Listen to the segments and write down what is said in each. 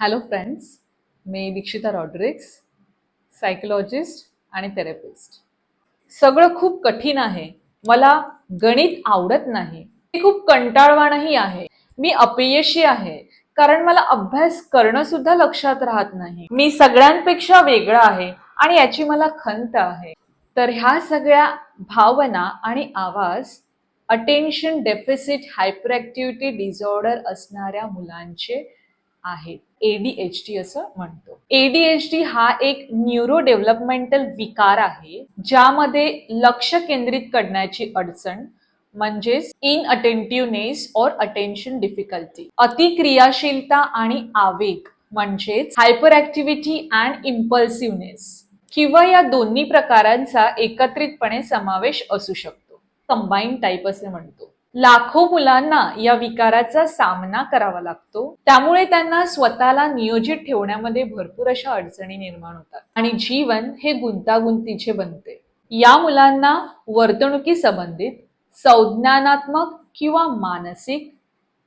Hello friends मी Dikshita Rodrigues psychologist आणि therapist सगळं खूप कठीण आहे. मला गणित आवडत नाही. मी खूप कंटाळवाणही आहे. मी अपयशी आहे. कारण मला अभ्यास करणं सुद्धा लक्षात राहत नाही. मी सगळ्यांपेक्षा वेगळा आहे आणि याची मला खंत आहे. तर ह्या सगळ्या भावना आणि आवाज attention deficit hyper activity disorder असणाऱ्या मुलांचे आहेत एडीएचडी असं म्हणतो. एडीएचडी हा एक न्यूरो डेव्हलपमेंटल विकार आहे ज्यामध्ये लक्ष केंद्रित करण्याची अडचण म्हणजेच इन अटेंटिव्हनेस और अटेन्शन डिफिकल्टी अतिक्रियाशीलता आणि आवेग म्हणजेच हायपर ऍक्टिव्हिटी अँड इम्पल्सिव्हनेस किंवा या दोन्ही प्रकारांचा एकत्रितपणे समावेश असू शकतो. कंबाईन टाईप असे म्हणतो. लाखो मुलांना या विकाराचा सामना करावा लागतो. त्यामुळे त्यांना स्वतःला नियोजित ठेवण्यामध्ये भरपूर अशा अडचणी निर्माण होतात आणि जीवन हे गुंतागुंतीचे बनते. या मुलांना वर्तणुकी संबंधित संज्ञानात्मक किंवा मानसिक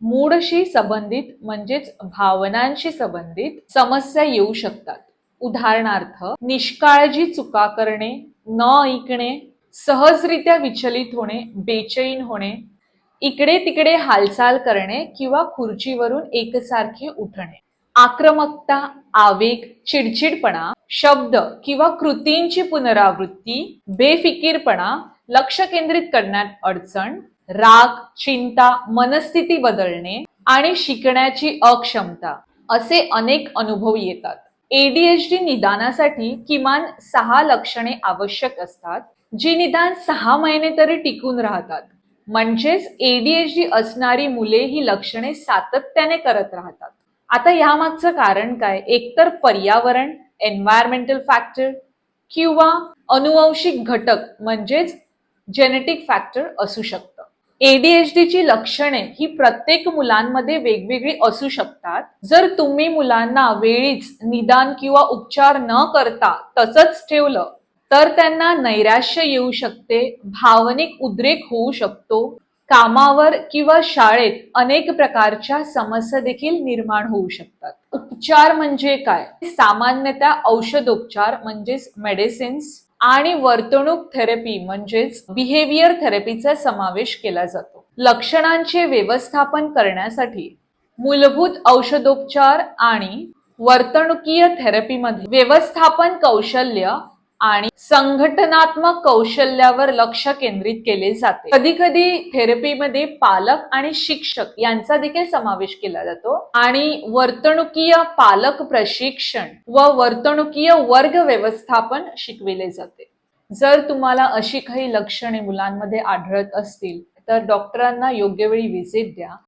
मूडशी संबंधित म्हणजेच भावनांशी संबंधित समस्या येऊ शकतात. उदाहरणार्थ निष्काळजी चुका करणे न ऐकणे सहजरित्या विचलित होणे बेचैन होणे इकडे तिकडे हालचाल करणे किंवा खुर्चीवरून एकसारखे उठणे. आक्रमकता आवेग चिडचिडपणा शब्द किंवा कृतींची पुनरावृत्ती बेफिकीरपणा लक्ष केंद्रित करण्यात अडचण राग चिंता मनस्थिती बदलणे आणि शिकण्याची अक्षमता असे अनेक अनुभव येतात. एडीएचडी निदानासाठी किमान सहा लक्षणे आवश्यक असतात जी निदान सहा महिने तरी टिकून राहतात. म्हणजेच एडीएचडी असणारी मुले ही लक्षणे सातत्याने करत राहतात. आता यामागचं कारण काय? एकतर पर्यावरण एन्व्हायरमेंटल फॅक्टर किंवा अनुवंशिक घटक म्हणजेच जेनेटिक फॅक्टर असू शकतं. एडीएचडीची ची लक्षणे ही प्रत्येक मुलांमध्ये वेगवेगळी असू शकतात. जर तुम्ही मुलांना वेळीच निदान किंवा उपचार न करता तसंच ठेवलं तर त्यांना नैराश्य येऊ शकते भावनिक उद्रेक होऊ शकतो कामावर किंवा शाळेत अनेक प्रकारच्या समस्या देखील निर्माण होऊ शकतात. उपचार म्हणजे काय? सामान्यतः औषधोपचार म्हणजेच मेडिसिन्स आणि वर्तणूक थेरपी म्हणजेच बिहेवियर थेरपीचा समावेश केला जातो. लक्षणांचे व्यवस्थापन करण्यासाठी मूलभूत औषधोपचार आणि वर्तणुकीय थेरपीमध्ये व्यवस्थापन कौशल्य आणि संघटनात्मक कौशल्यावर लक्ष केंद्रित केले जाते. कधी कधी थेरपीमध्ये पालक आणि शिक्षक यांचा देखील समावेश केला जातो आणि वर्तणुकीय पालक प्रशिक्षण व वर्तणुकीय वर्ग व्यवस्थापन शिकविले जाते. जर तुम्हाला अशी काही लक्षणे मुलांमध्ये आढळत असतील तर डॉक्टरांना योग्य वेळी व्हिजिट द्या.